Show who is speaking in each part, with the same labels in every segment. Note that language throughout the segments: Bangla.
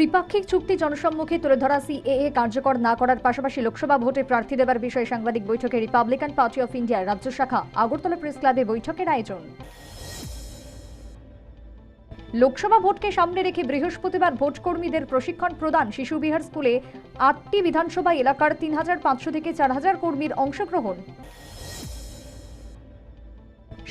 Speaker 1: ত্রিপাক্ষিক চুক্তি জনসম্মুখে তুলে ধরা সিএএ কার্যকর না করার পাশাপাশি লোকসভা ভোটে প্রার্থী দেবার বিষয়ে সাংবাদিক বৈঠকে রিপাবলিকান পার্টি অফ ইন্ডিয়ার রাজ্য শাখা, আগরতলা প্রেস ক্লাবে বৈঠকের আয়োজন। লোকসভা ভোটকে সামনে রেখে বৃহস্পতিবার ভোটকর্মীদের প্রশিক্ষণ প্রদান শিশু বিহার স্কুলে আটটি বিধানসভা এলাকার তিন হাজার পাঁচশো থেকে চার হাজার কর্মীর অংশগ্রহণ।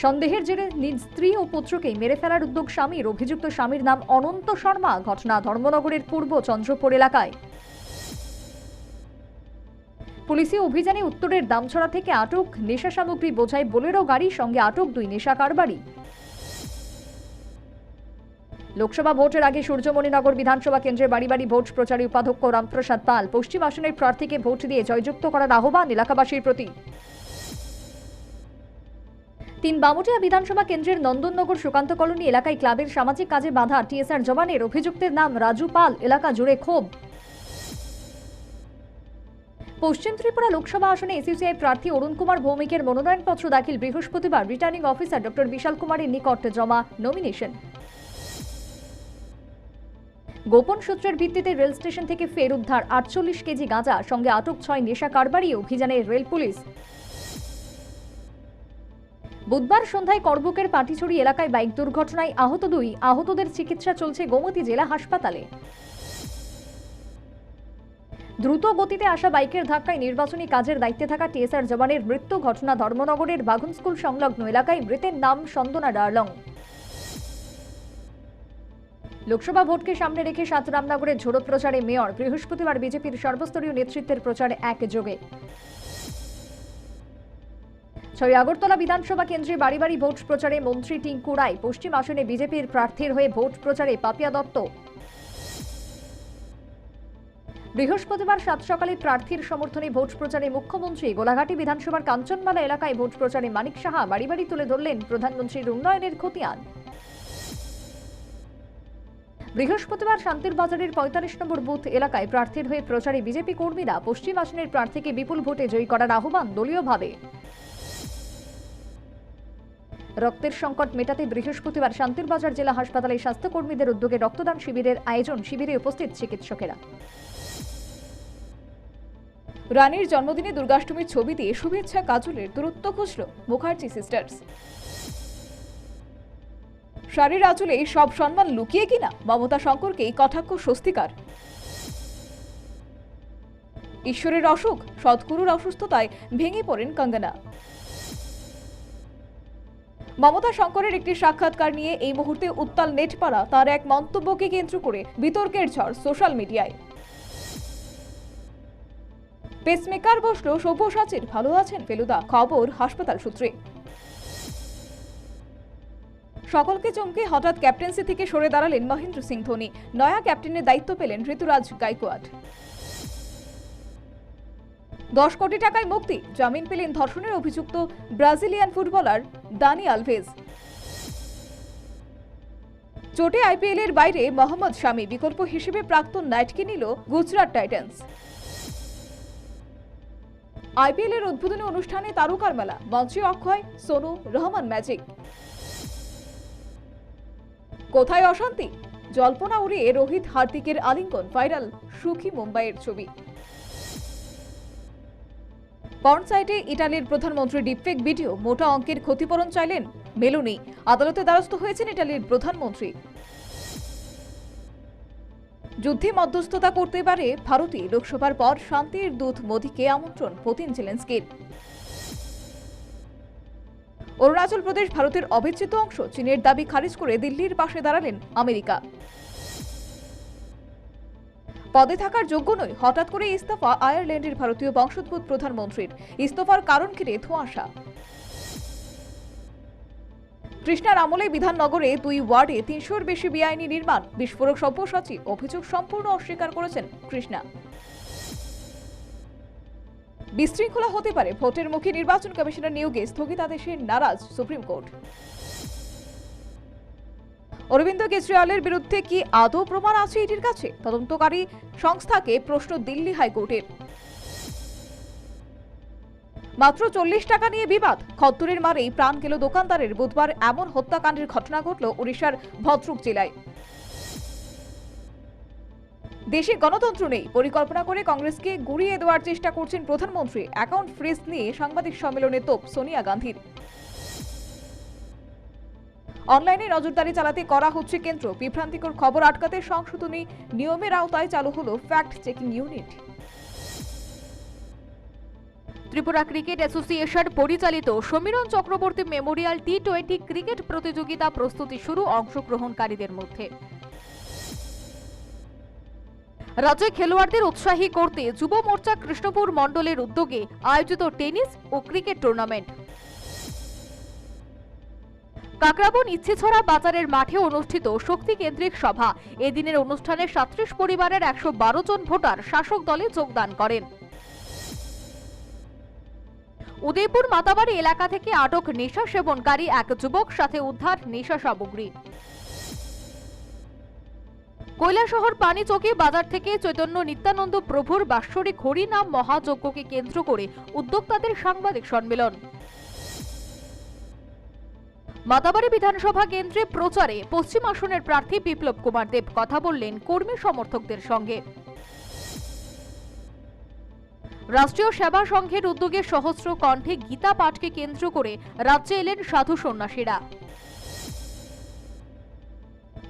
Speaker 1: সন্দেহের জেরে নিজ স্ত্রী ও পুত্রকে মেরে ফেলার উদ্যোগ স্বামীর। অভিযুক্ত স্বামীর নাম অনন্ত শর্মা। ঘটনা ধর্মনগরের পূর্ব চন্দ্রপুর এলাকায়। পুলিশি অভিযানে উত্তরের দামছড়া থেকে আটক নেশা সামগ্রী বোঝাই বোলেরো গাড়ির সঙ্গে আটক দুই নেশা কারবারি। লোকসভা ভোটের আগে সূর্যমণিনগর বিধানসভা কেন্দ্রে বাড়ি বাড়ি ভোট প্রচারী উপাধ্যক্ষ রামপ্রসাদ পাল পশ্চিম আসনের প্রার্থীকে ভোট দিয়ে জয়যুক্ত করার আহ্বান এলাকাবাসীর প্রতি। তিন বামুটিয়া বিধানসভা কেন্দ্রের নন্দননগর সুকান্ত কলোনি এলাকায় ক্লাবের সামাজিক কাজে বাধা, টিএসআর জওয়ানের অভিযুক্তের নাম রাজু পাল, এলাকা জুড়ে ক্ষোভ। পশ্চিম ত্রিপুরা লোকসভা আসনে এসইউসিআই প্রার্থী অরুণ কুমার ভৌমিকের মনোনয়নপত্র দাখিল বৃহস্পতিবার রিটার্নিং অফিসার ডক্টর বিশাল কুমারের নিকট জমা নমিনেশন। গোপন সূত্রের ভিত্তিতে রেল স্টেশন থেকে ফের উদ্ধার আটচল্লিশ কেজি গাঁজা, সঙ্গে আটক ছয় নেশা কারবারি, অভিযানে রেল পুলিশ। বুধবার সন্ধ্যায় করবুকের পাটিছড়ি এলাকায় বাইক দুর্ঘটনায় আহত দুই। আহতদের চিকিৎসা চলছে গোমতী জেলা হাসপাতালে। দ্রুত গতিতে আসা বাইকের ধাক্কায় নির্বাচনী কাজের দায়িত্বে থাকা টিএসআর জওয়ানের মৃত্যু ঘটনা ধর্মনগরের বাগুন স্কুল সংলগ্ন এলাকায় মৃতের নাম সন্দনা ডার্লং। লোকসভা ভোটকে সামনে রেখে সাত রামনগরের ঝোড়ো প্রচারে মেয়র, বৃহস্পতিবার বিজেপির সর্বস্তরীয় নেতৃত্বের প্রচারে একযোগে। ছয় আগরতলা বিধানসভা কেন্দ্রে বাড়ি বাড়ি ভোট প্রচারে মন্ত্রী টিঙ্কু রায়। পশ্চিম আসনে বিজেপির প্রার্থীর হয়ে ভোট প্রচারে পাপিয়া দত্ত। বৃহস্পতিবার সাত সকালে প্রার্থীর সমর্থনে ভোট প্রচারে মুখ্যমন্ত্রী গোলাঘাটি বিধানসভার কাঞ্চনমালা এলাকায় ভোট প্রচারে মানিক সাহা বাড়ি বাড়ি তুলে ধরলেন প্রধানমন্ত্রীর উন্নয়নের খতিয়ান। বৃহস্পতিবার শান্তির বাজারের পঁয়তাল্লিশ নম্বর বুথ এলাকায় প্রার্থীর হয়ে প্রচারে বিজেপি কর্মীরা পশ্চিম আসনের প্রার্থীকে বিপুল ভোটে জয়ী করার আহ্বান দলীয়ভাবে। রক্তের সংকট মেটাতে বৃহস্পতিবার শান্তিরবাজার জেলা হাসপাতালে স্বাস্থ্যকর্মীদের উদ্যোগে রক্তদান শিবিরের আয়োজন শিবিরে উপস্থিত চিকিৎসকেরা।
Speaker 2: রানীর জন্মদিনে দুর্গাষ্টমীর ছবি দিয়ে শুভেচ্ছা কাজলের দূরত্ব খুঁজল মুখার্জি সিস্টার্স শাড়ির আঁচলে সব সম্মান লুকিয়ে কিনা? মমতা শঙ্করকেই কটাক্ষ স্বস্তিকার। ঈশ্বরের অসুখ, সদ্গুরুর অসুস্থতায় ভেঙে পড়েন কঙ্গনা। মমতা শঙ্করের একটি সাক্ষাৎকার নিয়ে এই মুহূর্তে উত্তাল নেটপাড়া, তার এক মন্তব্যকে কেন্দ্র করে বিতর্কের ঝড় সোশ্যাল মিডিয়ায়। পেসমেকার বসল সব্যসাচীর, ভালো আছেন ফেলুদা, খবর হাসপাতাল সূত্রে। সকলকে চমকে হঠাৎ ক্যাপ্টেন্সি থেকে সরে দাঁড়ালেন মহেন্দ্র সিং ধোনি, নয়া ক্যাপ্টেনের দায়িত্ব পেলেন ঋতুরাজ গাইকোয়াড। দশ কোটি টাকায় মুক্তি। জামিন পেলেন ধর্ষণের অভিযুক্ত ব্রাজিলিয়ান ফুটবলার দানি আলভেজ চোটে আইপিএল এর বাইরে মোহাম্মদ শামি বিকল্প হিসেবে প্রাক্তন নাইটকে নিল গুজরাট টাইটান্স। আইপিএল এর উদ্বোধনী অনুষ্ঠানে তারকার মেলা, মঞ্চে অক্ষয়, সোনু, রহমান ম্যাজিক। কোথায় অশান্তি? জল্পনা উড়িয়ে রোহিত হার্দিকের আলিঙ্গন, ভাইরাল সুখী মুম্বাইয়ের ছবি। পর্ন সাইটে ইটালির প্রধানমন্ত্রী ডিপফেক ভিডিও মোটা অঙ্কের ক্ষতিপূরণ চাইলেন, মেলোনি। আদালতে দ্বারস্থ হয়েছেন ইটালির প্রধানমন্ত্রী। যুদ্ধে মধ্যস্থতা করতে পারে ভারতই। লোকসভার পর শান্তির দূত মোদীকে আমন্ত্রণ, পুতিন জেলেন্সকির অরুণাচল প্রদেশ ভারতের অবিচ্ছেদ্য অংশ, চীনের দাবি খারিজ করে দিল্লির পাশে দাঁড়ালেন আমেরিকা। পদে থাকার যোগ্য নয় হঠাৎ করে ইস্তফা আয়ারল্যান্ডের ভারতীয় বংশোদ্ভূত প্রধানমন্ত্রীর। ইস্তফার কারণ ঘিরে ধোঁয়াশা। কৃষ্ণার আমলে বিধাননগরে দুই ওয়ার্ডে তিনশোর বেশি বেআইনি নির্মাণ। বিস্ফোরক সব্যসাচী অভিযোগ সম্পূর্ণ অস্বীকার করেছেন কৃষ্ণা। বিশৃঙ্খলা হতে পারে। ভোটের মুখে নির্বাচন কমিশনের নিয়োগে স্থগিতাদেশে নারাজ সুপ্রিম কোর্ট। অরবিন্দ কেজরিওয়ালের বিরুদ্ধে কি আদৌ প্রমাণ আছে এটির কাছে? তদন্তকারী সংস্থাকে প্রশ্ন দিল্লি হাইকোর্টের মাত্র চল্লিশ টাকা নিয়ে বিবাদ। খত্তরের মারেই প্রাণ গেল দোকানদারের। বুধবার এমন হত্যাকাণ্ডের ঘটনা ঘটল ওড়িশার ভদ্রক জেলায়। দেশে গণতন্ত্র নেই। পরিকল্পনা করে কংগ্রেসকে গুড়িয়ে দেওয়ার চেষ্টা করছেন প্রধানমন্ত্রী। অ্যাকাউন্ট ফ্রিজ নিয়ে সাংবাদিক সম্মেলনে তোপ। সোনিয়া গান্ধীর। অনলাইনে নজরদারি চালাতে করা হচ্ছে কেন্দ্র। বিভ্রান্তিকর খবর আটকাতে সংশোধনী নিয়মের আওতায় চালু হলো fact checking unit.
Speaker 3: Tripura cricket association পরিচালিত Samiran Chakraborty memorial T twenty cricket প্রতিযোগিতা প্রস্তুতি শুরু অংশগ্রহণকারীদের মধ্যে। রাজ্যে খেলোয়াড়দের উৎসাহী করতে যুব মোর্চা কৃষ্ণপুর মণ্ডলের উদ্যোগে আয়োজিত টেনিস ও ক্রিকেট টুর্নামেন্ট। কাকরাবন ইচ্ছেছড়া বাজারের মাঠে অনুষ্ঠিত শক্তি কেন্দ্রিক সভা। এদিনের অনুষ্ঠানে সাত্রিশ পরিবারের একশো বারো জন ভোটার শাসক দলে যোগদান করেন। উদয়পুর মাতাবাড়ি এলাকা থেকে আটক নেশা সেবনকারী এক যুবক, সাথে উদ্ধার নেশা সামগ্রী। কৈলাসহর পানিচৌকি বাজার থেকে চৈতন্য নিত্যানন্দ প্রভুর বাৎসরিক হরিনাম মহাযজ্ঞকে কেন্দ্র করে উদ্যোক্তাদের সাংবাদিক সম্মেলন। মাতাবাড়ি বিধানসভা কেন্দ্রে প্রচারে পশ্চিম আসনের প্রার্থী বিপ্লব কুমার দেব কথা বললেন কর্মী সমর্থকদের সঙ্গে। রাষ্ট্রীয় সেবা সংঘের উদ্যোগে সহস্র কণ্ঠে গীতা পাঠকে কেন্দ্র করে রাজ্যে এলেন সাধু সন্ন্যাসীরা।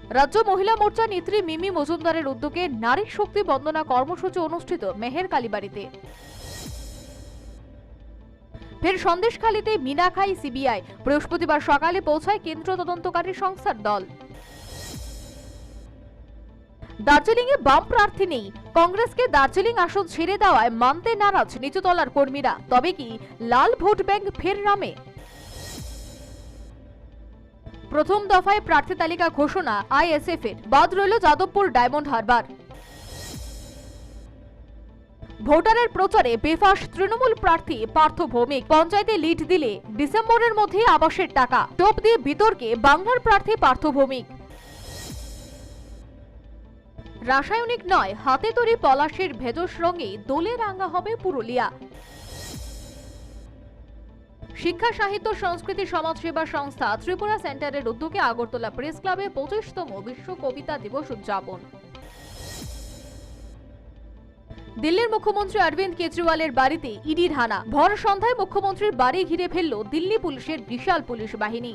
Speaker 3: রাজ্য মহিলা মোর্চা নেত্রী মিমি মজুমদারের উদ্যোগে নারী শক্তি বন্দনা কর্মসূচি অনুষ্ঠিত মেহের কালীবাড়িতে। ফের সন্দেশখালীতে মিনাখাই সিবিআই। বৃহস্পতিবার সকালে পৌঁছায় কেন্দ্র তদন্তকারী সংস্থার দল। দার্জিলিংয়ে বাম প্রার্থী নেই। কংগ্রেসকে দার্জিলিং আসন ছেড়ে দেওয়ায় মানতে নারাজ নিচুতলার কর্মীরা। তবে কি লাল ভোট ব্যাংক ফের নামে প্রথম দফায় প্রার্থী তালিকা ঘোষণা আইএসএফ এর বাদ রইল যাদবপুর ডায়মন্ড হারবার। ভোটারের প্রচারে বেফাস তৃণমূল প্রার্থী পার্থ ভৌমিক। পঞ্চায়েতে লিড দিলে ডিসেম্বরের মধ্যে আবাসের টাকা। টোপ দিয়ে বিতর্কে বাংলার প্রার্থী পার্থ ভৌমিক। রাসায়নিক নয়, হাতে তৈরি পলাশের ভেজস রঙে দোলে রাঙা হবে পুরুলিয়া। শিক্ষা, সাহিত্য, সংস্কৃতি, সমাজসেবা সংস্থা ত্রিপুরা সেন্টারের উদ্যোগে আগরতলা প্রেস ক্লাবে পঁচিশতম বিশ্ব কবিতা দিবস উদযাপন। দিল্লির মুখ্যমন্ত্রী অরবিন্দ কেজরিওয়ালের বাড়িতে ইডির হানা ভর সন্ধ্যায় মুখ্যমন্ত্রীর বাড়ি ঘিরে ফেলল দিল্লি পুলিশের বিশাল পুলিশ বাহিনী।